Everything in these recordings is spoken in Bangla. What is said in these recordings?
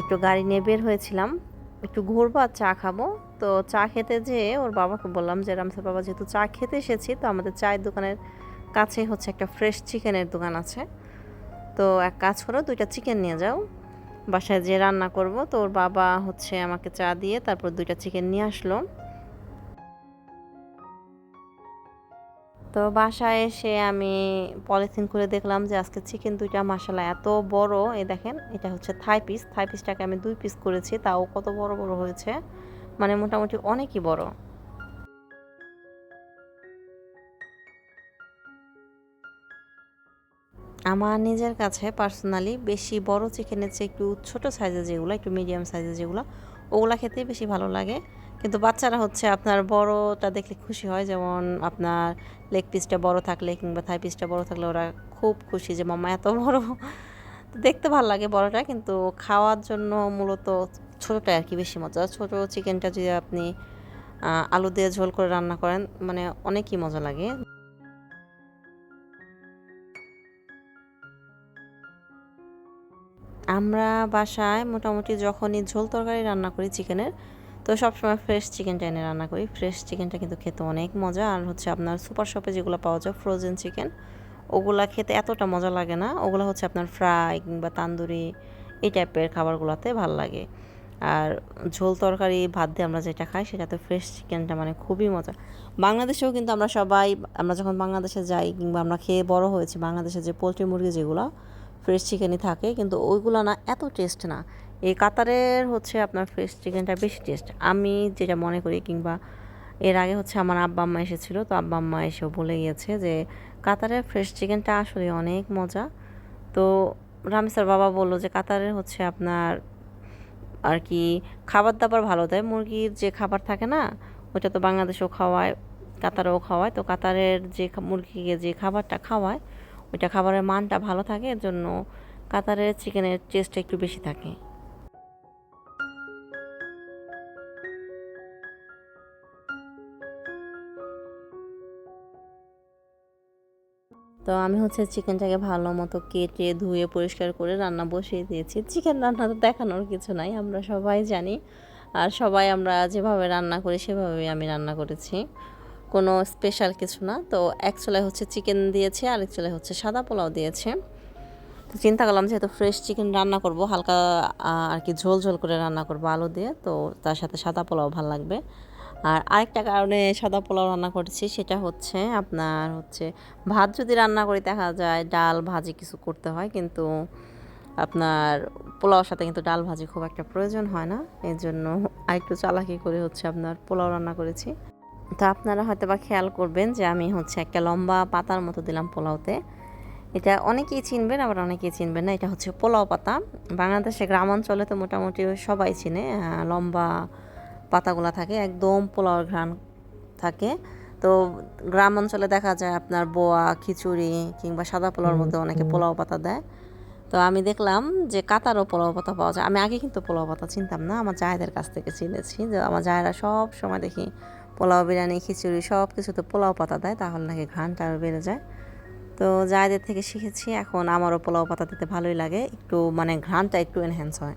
একটু গাড়ি নিয়ে বের হয়েছিলাম। একটু ঘুরবো আর চা খাব। তো চা খেতে যেয়ে ওর বাবাকে বললাম যে, রামসার বাবা যেহেতু চা খেতে এসেছি, তো আমাদের চায়ের দোকানের কাছে হচ্ছে একটা ফ্রেশ চিকেনের দোকান আছে। তো এক কাজ করো, দুইটা চিকেন নিয়ে যাও। বাসায় যে রান্না করব। তো ওর বাবা হচ্ছে আমাকে চা দিয়ে তারপর দুইটা চিকেন নিয়ে আসলো। তো বাসায় এসে আমি পলিথিন করে দেখলাম যে আজকে চিকেন দুইটা মশলা এত বড়। এই দেখেন, এটা হচ্ছে থাই পিস থাই পিসটাকে আমি দুই পিস করেছি, তাও কত বড় বড় হয়েছে। মানে মোটামুটি অনেকই বড়। আমার নিজের কাছে পার্সোনালি বেশি বড় চিকেনের চেয়ে একটু ছোট সাইজের যেগুলো, একটু মিডিয়াম সাইজের যেগুলো, ওগুলা খেতে বেশি ভালো লাগে। কিন্তু বাচ্চারা হচ্ছে আপনার বড়টা দেখলে খুশি হয়। যেমন আপনার লেগ পিসটা বড় থাকলে কিংবা থাই পিসটা বড় থাকলে ওরা খুব খুশি যে মামা এত বড়। দেখতে ভালো লাগে বড়টা, কিন্তু খাওয়ার জন্য মূলত ছোটোটা আর কি বেশি মজা। ছোট চিকেনটা যদি আপনি আলু দিয়ে ঝোল করে রান্না করেন মানে অনেকই মজা লাগে। আমরা বাসায় মোটামুটি যখনই ঝোল তরকারি রান্না করি চিকেনের তো সবসময় ফ্রেশ চিকেনটা এনে রান্না করি। ফ্রেশ চিকেনটা কিন্তু খেতে অনেক মজা। আর হচ্ছে আপনার সুপার শপে যেগুলো পাওয়া যায় ফ্রোজেন চিকেন ওগুলা খেতে এতটা মজা লাগে না। ওগুলো হচ্ছে আপনার ফ্রাই কিংবা তান্দুরি, এই টাইপের খাবারগুলোতে ভালো লাগে। আর ঝোল তরকারি ভাত দিয়ে আমরা যেটা খাই, সেটাতে ফ্রেশ চিকেনটা মানে খুবই মজা। বাংলাদেশেও কিন্তু আমরা সবাই, আমরা যখন বাংলাদেশে যাই কিংবা আমরা খেয়ে বড় হয়েছি, বাংলাদেশে যে পোলট্রি মুরগি যেগুলো ফ্রেশ চিকেনই থাকে, কিন্তু ওইগুলো না এত টেস্ট না। এই কাতারের হচ্ছে আপনার ফ্রেশ চিকেনটা বেশি টেস্ট আমি যেটা মনে করি কিংবা এর আগে হচ্ছে আমার আব্বা, আম্মা এসেছিল, তো আব্বা, আম্মা এসেও বলে গিয়েছে যে কাতারের ফ্রেশ চিকেনটা আসলে অনেক মজা। তো রামিসার বাবা বলল যে কাতারের হচ্ছে আপনার আর কি খাবার দাবার ভালো দেয়। মুরগির যে খাবার থাকে না ওটা তো বাংলাদেশেও খাওয়ায়, কাতারেও খাওয়ায়। তো কাতারের যে মুরগিকে যে খাবারটা খাওয়ায়, ওইটা খাবারের মানটা ভালো থাকে, এর জন্য কাতারের চিকেনের টেস্টটা একটু বেশি থাকে। তো আমি হচ্ছে চিকেনটাকে ভালো মতো কেটে, ধুয়ে, পরিষ্কার করে রান্না বসিয়ে দিয়েছি। চিকেন রান্না তো দেখানোর কিছু নাই, আমরা সবাই জানি। আর সবাই আমরা যেভাবে রান্না করি, সেভাবেই আমি রান্না করেছি। কোনো স্পেশাল কিছু না। তো এক চুলায় হচ্ছে চিকেন দিয়েছে, আরেক চুলায় হচ্ছে সাদা পোলাও দিয়েছে। তো চিন্তা করলাম যেহেতু ফ্রেশ চিকেন রান্না করব, হালকা আর কি ঝোল ঝোল করে রান্না করব আলু দিয়ে, তো তার সাথে সাদা পোলাও ভালো লাগবে। আর আরেকটা কারণে সাদা পোলাও রান্না করেছি সেটা হচ্ছে আপনার হচ্ছে ভাত যদি রান্না করি দেখা যায় ডাল ভাজি কিছু করতে হয়, কিন্তু আপনার পোলাওর সাথে কিন্তু ডাল ভাজি খুব একটা প্রয়োজন হয় না। এই জন্য আরেকটু চালাকি করে হচ্ছে আপনার পোলাও রান্না করেছি। তো আপনারা হয়তো বা খেয়াল করবেন যে আমি হচ্ছে একটা লম্বা পাতার মতো দিলাম পোলাওতে। এটা অনেকেই চিনবেন, আবার অনেকেই চিনবেন না। এটা হচ্ছে পোলাও পাতা। বাংলাদেশে গ্রাম অঞ্চলে তো মোটামুটি সবাই চিনে লম্বা পাতাগুলো থাকে একদম পোলাওর ঘ্রাণ থাকে। তো গ্রাম অঞ্চলে দেখা যায় আপনার বোয়া খিচুড়ি কিংবা সাদা পোলাওর মধ্যে অনেকে পোলাও পাতা দেয়। তো আমি দেখলাম যে কাতারও পোলাও পাতা পাওয়া যায়। আমি আগে কিন্তু পোলাও পাতা চিনতাম না আমার জায়েদের কাছ থেকে চিনেছি যে আমার জায়েরা সব সময় দেখি পোলাও বিরিয়ানি খিচুড়ি সব কিছুতে পোলাও পাতা দেয় তাহলে নাকি ঘ্রাণটা আরও বেড়ে যায়। তো জায়েদের থেকে শিখেছি এখন আমারও পোলাও পাতা দিতে ভালোই লাগে একটু মানে ঘ্রাণটা একটু এনহ্যান্স হয়।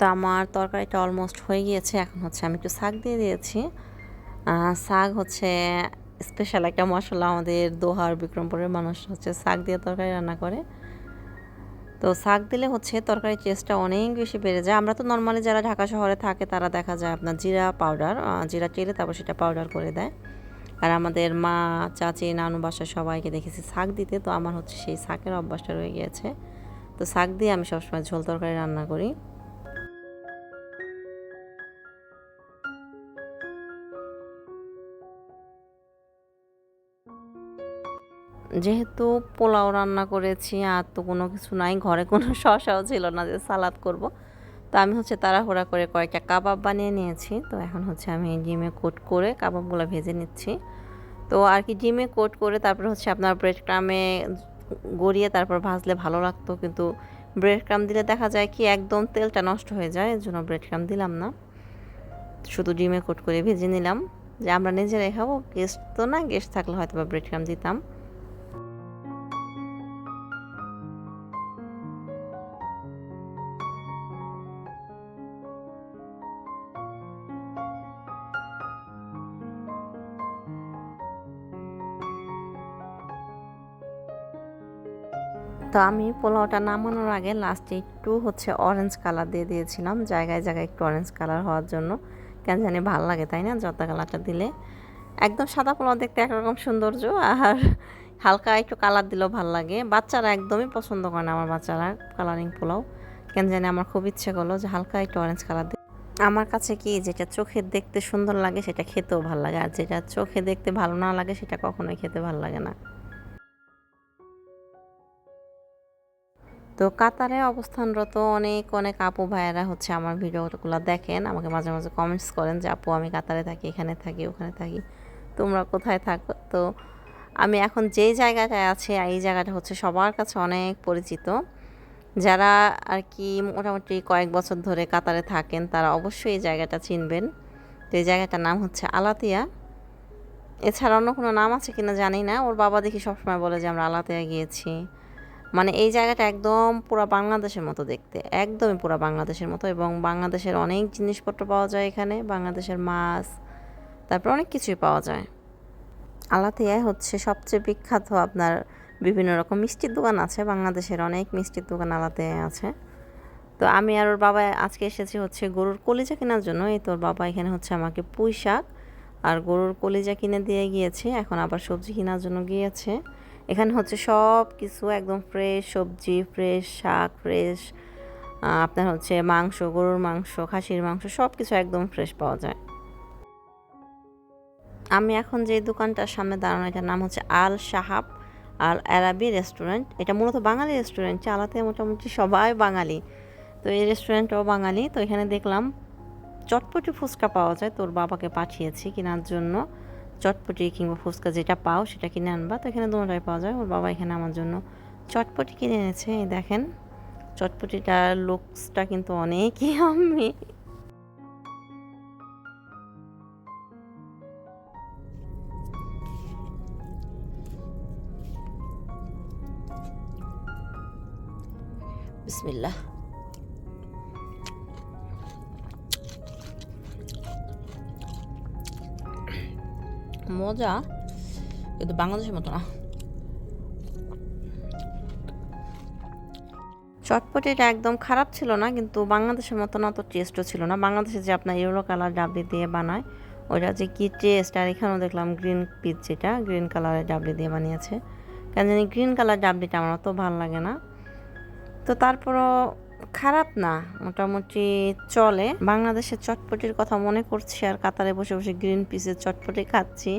তো আমার তরকারিটা অলমোস্ট হয়ে গিয়েছে। এখন হচ্ছে আমি একটু শাক দিয়ে দিয়েছি। শাক হচ্ছে স্পেশাল একটা মশলা আমাদের দোহার বিক্রমপুরের মানুষ হচ্ছে শাক দিয়ে তরকারি রান্না করে। তো শাক দিলে হচ্ছে তরকারির টেস্টটা অনেক বেশি বেড়ে যায়। আমরা তো নর্মালি যারা ঢাকা শহরে থাকে তারা দেখা যায় আপনার জিরা পাউডার জিরা চেলে তারপর সেটা পাউডার করে দেয়। আর আমাদের মা, চাচি, নানু বাসা সবাইকে দেখেছি শাক দিতে। তো আমার হচ্ছে সেই শাকের অভ্যাসটা রয়ে গিয়েছে। তো শাক দিয়ে আমি সবসময় ঝোল তরকারি রান্না করি। যেহেতু পোলাও রান্না করেছি আর তো কোনো কিছু নাই, ঘরে কোনো শসাও ছিল না যে সালাদ করব। তো আমি হচ্ছে তাড়াহুড়া করে কয়েকটা কাবাব বানিয়ে নিয়েছি। তো এখন হচ্ছে আমি ডিমে কোট করে কাবাবগুলো ভেজে নিচ্ছি। তো আর কি ডিমে কোট করে তারপর হচ্ছে আপনার ব্রেড ক্রামে গড়িয়ে তারপর ভাজলে ভালো লাগতো। কিন্তু ব্রেড ক্রাম দিলে দেখা যায় কি একদম তেলটা নষ্ট হয়ে যায়, এর জন্য ব্রেড ক্রাম দিলাম না। শুধু ডিমে কোট করে ভেজে নিলাম। যে আমরা নিজেরাই খাব, গেস্ট তো না, গেস্ট থাকলে হয়তো বা ব্রেড ক্রাম দিতাম। তো আমি পোলাওটা নামানোর আগে লাস্টে একটু হচ্ছে অরেঞ্জ কালার দিয়ে দিয়েছিলাম। জায়গায় জায়গায় একটু অরেঞ্জ কালার হওয়ার জন্য। কেন জানি ভালো লাগে, তাই না? জর্দা কালারটা দিলে। একদম সাদা পোলাও দেখতে একরকম সৌন্দর্য, আর হালকা একটু কালার দিলেও ভালো লাগে। বাচ্চারা একদমই পছন্দ করে না আমার বাচ্চারা কালারিং পোলাও। কেন জানি আমার খুব ইচ্ছে করল যে হালকা একটু অরেঞ্জ কালার দিয়ে। আমার কাছে কি যেটা চোখে দেখতে সুন্দর লাগে সেটা খেতেও ভালো লাগে, আর যেটা চোখে দেখতে ভালো না লাগে সেটা কখনোই খেতে ভালো লাগে না। তো কাতারে অবস্থানরত অনেক অনেক আপু ভাইয়েরা হচ্ছে আমার ভিডিওগুলো দেখেন। আমাকে মাঝে মাঝে কমেন্টস করেন যে, আপু, আমি কাতারে থাকি, এখানে থাকি, ওখানে থাকি, তোমরা কোথায় থাকো? তো আমি এখন যেই জায়গাটায় আছি, এই জায়গাটা হচ্ছে সবার কাছে অনেক পরিচিত। যারা আর কি মোটামুটি কয়েক বছর ধরে কাতারে থাকেন, তারা অবশ্যই এই জায়গাটা চিনবেন। তো এই জায়গাটার নাম হচ্ছে আলাতিয়া। এছাড়া অন্য কোনো নাম আছে কিনা জানি না। ওর বাবা দেখি সবসময় বলে যে, আমরা আলাতিয়া গিয়েছি। মানে এই জায়গাটা একদম পুরো বাংলাদেশের মতো দেখতে, একদমই পুরো বাংলাদেশের মতো এবং বাংলাদেশের অনেক জিনিসপত্র পাওয়া যায় এখানে, বাংলাদেশের মাছ, তারপর অনেক কিছুই পাওয়া যায়। আলাতিয়ায় হচ্ছে সবচেয়ে বিখ্যাত আপনার বিভিন্ন রকম মিষ্টির দোকান আছে, বাংলাদেশের অনেক মিষ্টির দোকান আলাতিয়ায় আছে। তো আমি আর ওর বাবা আজকে এসেছি হচ্ছে গরুর কলিজা কেনার জন্য, এই তোর বাবা এখানে হচ্ছে আমাকে পুঁই শাক আর গরুর কলিজা কিনে দিয়ে গিয়েছে, এখন আবার সবজি কেনার জন্য গিয়েছে। এখানে হচ্ছে সব কিছু একদম ফ্রেশ সবজি ফ্রেশ শাক ফ্রেশ আপনার হচ্ছে মাংস, গরুর মাংস, খাসির মাংস সব কিছু একদম ফ্রেশ পাওয়া যায়। আমি এখন যে দোকানটার সামনে দাঁড়ানো, এটার নাম হচ্ছে আল সাহাব, আল অ্যারাবি রেস্টুরেন্ট। এটা মূলত বাঙালি রেস্টুরেন্ট, চালাতে মোটামুটি সবাই বাঙালি। তো এই রেস্টুরেন্টটাও বাঙালি। তো এখানে দেখলাম চটপটি ফুচকা পাওয়া যায়, তোর বাবাকে পাঠিয়েছি কেনার জন্য। চটপটি কিংবা ফুচকা যেটা পাও সেটা কিনে আনবা। তো এখানে দুটাই পাওয়া যায়। ওর বাবা এখানে আমার জন্য চটপটি কিনে এনেছে। দেখেন চটপটিটার লুকসটা কিন্তু অনেকই আমি। বিসমিল্লাহ। মজা, কিন্তু বাংলাদেশের মতো না। চটপটিটা একদম খারাপ ছিল না, কিন্তু বাংলাদেশের মতো না তো টেস্টও ছিল না। বাংলাদেশে যে আপনার ইয়েলো কালার ডাবলি দিয়ে বানায়, ওইটা যে কি টেস্ট আর এখানেও দেখলাম গ্রিন পিচ যেটা গ্রিন কালারের ডাবলি দিয়ে বানিয়েছে। কেন জানি গ্রিন কালার ডাবলিটা আমার অত ভালো লাগে না। তো তারপরও খারাপ না, মোটামুটি চলে। বাংলাদেশের চটপটির কথা মনে করছি আর কাতারে বসে বসে গ্রিন পিসের চটপটি খাচ্ছি।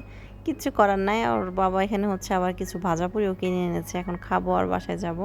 কিচ্ছু করার নাই, আর বাবা এখানে হচ্ছে আবার কিছু ভাজাপুরিও কিনে এনেছে, এখন খাব আর বাসায় যাব।